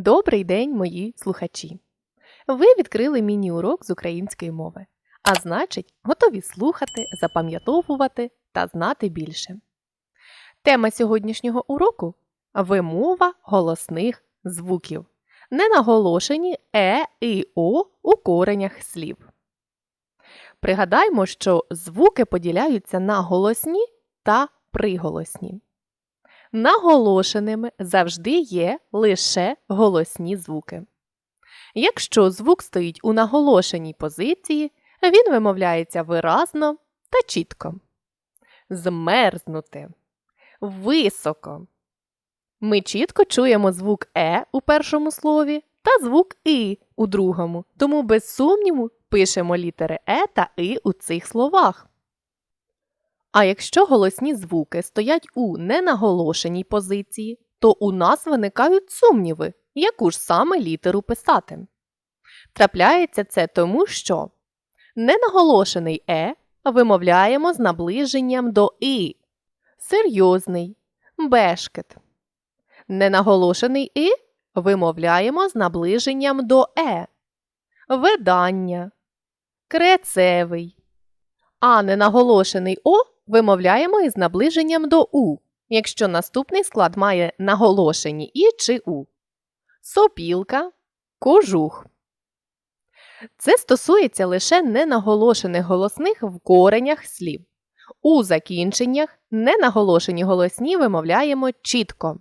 Добрий день, мої слухачі! Ви відкрили міні-урок з української мови, а значить, готові слухати, запам'ятовувати та знати більше. Тема сьогоднішнього уроку вимова голосних звуків, ненаголошені е і о у коренях слів. Пригадаймо, що звуки поділяються на голосні та приголосні. Наголошеними завжди є лише голосні звуки. Якщо звук стоїть у наголошеній позиції, він вимовляється виразно та чітко. Змерзнути. Високо. Ми чітко чуємо звук Е у першому слові та звук І у другому, тому без сумніву пишемо літери Е та І у цих словах. А якщо голосні звуки стоять у ненаголошеній позиції, то у нас виникають сумніви, яку ж саме літеру писати. Трапляється це тому, що ненаголошений е вимовляємо з наближенням до і, серйозний, бешкет. Ненаголошений і вимовляємо з наближенням до е, видання, крецевий. А ненаголошений О вимовляємо із наближенням до У, якщо наступний склад має наголошені І чи У. Сопілка, кожух. Це стосується лише ненаголошених голосних в коренях слів. У закінченнях ненаголошені голосні вимовляємо чітко.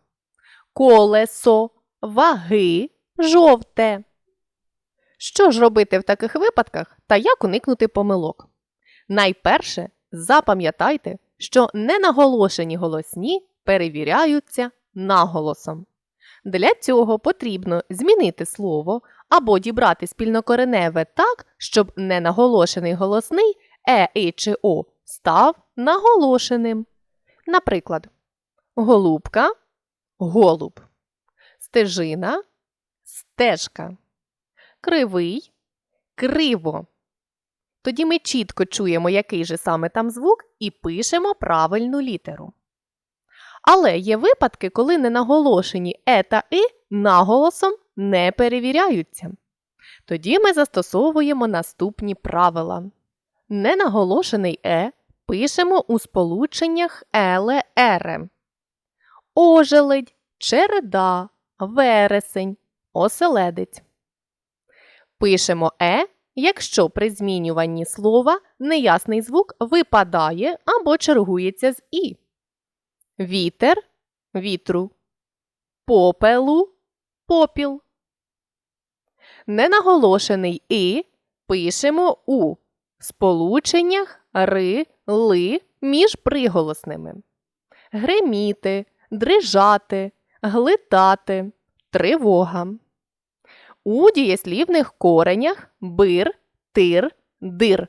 Колесо, ваги, жовте. Що ж робити в таких випадках та як уникнути помилок? Найперше, запам'ятайте, що ненаголошені голосні перевіряються наголосом. Для цього потрібно змінити слово або дібрати спільнокореневе так, щоб ненаголошений голосний е, і чи о став наголошеним. Наприклад, голубка голуб, стежина стежка, кривий криво. Тоді ми чітко чуємо, який же саме там звук, і пишемо правильну літеру. Але є випадки, коли ненаголошені е та и наголосом не перевіряються. Тоді ми застосовуємо наступні правила. Ненаголошений е пишемо у сполученнях еле. Ожеледь, череда, вересень, оселедець. Пишемо е якщо при змінюванні слова неясний звук випадає або чергується з і. Вітер вітру, попелу попіл. Ненаголошений і пишемо у сполученнях ри, ли між приголосними. Греміти, дрижати, глитати, тривога. У дієслівних коренях бир, тир, дир.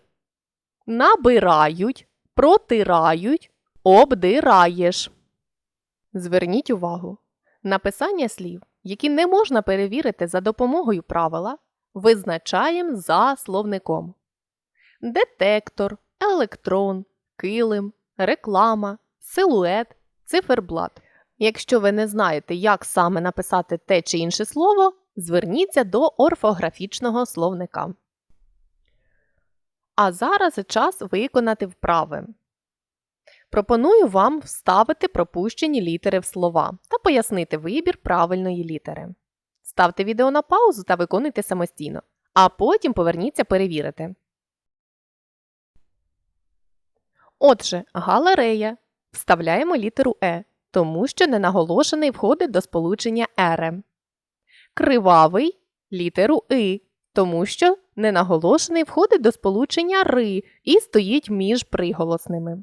Набирають, протирають, обдираєш. Зверніть увагу. Написання слів, які не можна перевірити за допомогою правила, визначаємо за словником. Детектор, електрон, килим, реклама, силует, циферблат. Якщо ви не знаєте, як саме написати те чи інше слово, зверніться до орфографічного словника. А зараз час виконати вправи. Пропоную вам вставити пропущені літери в слова та пояснити вибір правильної літери. Ставте відео на паузу та виконуйте самостійно, а потім поверніться перевірити. Отже, галерея. Вставляємо літеру Е, тому що ненаголошений входить до сполучення ере. Кривавий літеру И, тому що ненаголошений входить до сполучення ри і стоїть між приголосними.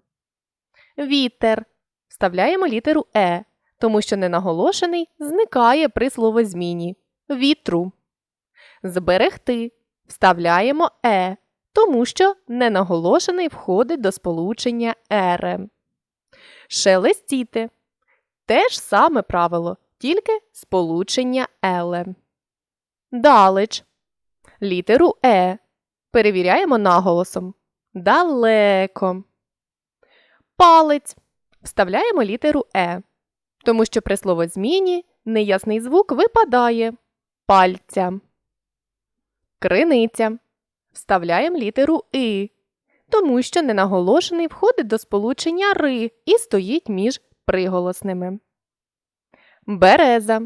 Вітер. Вставляємо літеру Е, тому що ненаголошений зникає при словозміні вітру. Зберегти. Вставляємо Е, тому що ненаголошений входить до сполучення ере. Шелестіти. Те ж саме правило, тільки сполучення еле. Далеч. Літеру Е. Перевіряємо наголосом. Далеко. Палець. Вставляємо літеру Е. Тому що при словозміні неясний звук випадає. пальця. Криниця. Вставляємо літеру И, тому що ненаголошений входить до сполучення ри і стоїть між приголосними. Береза.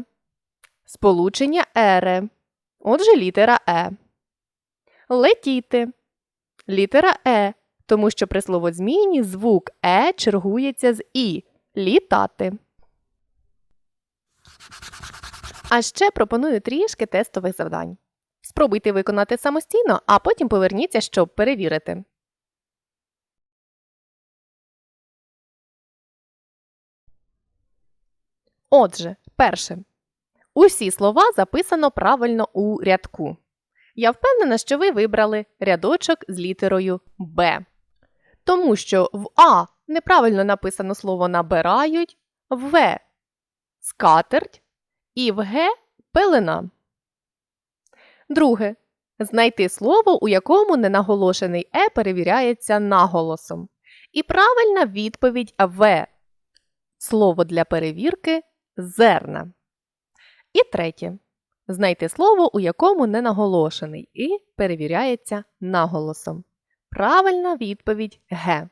Сполучення ере. Отже, літера Е. Летіти. Літера Е, тому що при словозміні звук Е чергується з І. Літати. А ще пропоную трішки тестових завдань. Спробуйте виконати самостійно, а потім поверніться, щоб перевірити. Отже, перше. Усі слова записано правильно у рядку. Я впевнена, що ви вибрали рядочок з літерою Б. Тому що в А неправильно написано слово набирають, в В скатерть і в Г пелена. Друге. Знайти слово, у якому ненаголошений Е перевіряється наголосом. І правильна відповідь В. Слово для перевірки зерна. І третє. Знайти слово, у якому ненаголошений І перевіряється наголосом. Правильна відповідь Г.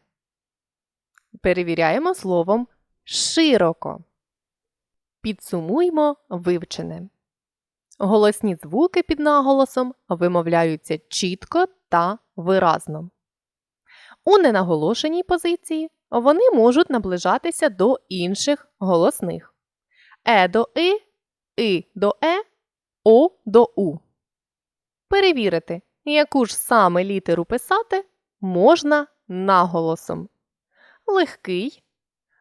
Перевіряємо словом широко. Підсумуймо вивчене. Голосні звуки під наголосом вимовляються чітко та виразно. У ненаголошеній позиції вони можуть наближатися до інших голосних е до и, и до е, о до у. Перевірити, яку ж саме літеру писати можна наголосом. Легкий,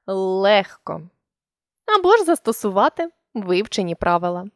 легко. Або ж застосувати вивчені правила.